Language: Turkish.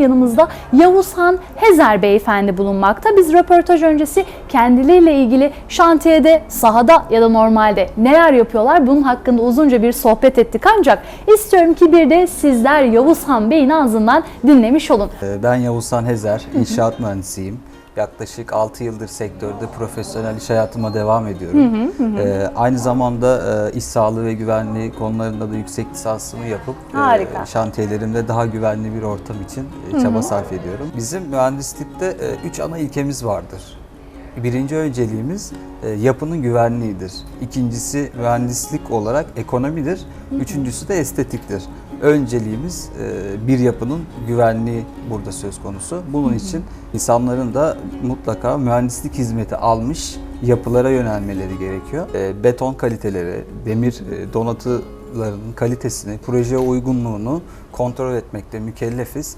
Yanımızda Yavuzhan Hezer beyefendi bulunmakta. Biz röportaj öncesi kendileriyle ilgili şantiyede, sahada ya da normalde neler yapıyorlar bunun hakkında uzunca bir sohbet ettik. Ancak istiyorum ki bir de sizler Yavuzhan Bey'in ağzından dinlemiş olun. Ee, Ben Yavuzhan Hezer, inşaat mühendisiyim. Yaklaşık 6 yıldır sektörde profesyonel iş hayatıma devam ediyorum. Ee, aynı zamanda e, iş sağlığı ve güvenliği konularında da yüksek lisansımı yapıp e, Harika. şantiyelerimde daha güvenli bir ortam için e, çaba sarf ediyorum. Bizim mühendislikte 3 ana ilkemiz vardır. Birinci önceliğimiz e, yapının güvenliğidir. İkincisi mühendislik olarak ekonomidir. Üçüncüsü de estetiktir. Önceliğimiz e, bir yapının güvenliği burada söz konusu. Bunun için insanların da mutlaka mühendislik hizmeti almış yapılara yönelmeleri gerekiyor. E, Beton kaliteleri, demir e, donatılarının kalitesini, projeye uygunluğunu kontrol etmekte mükellefiz.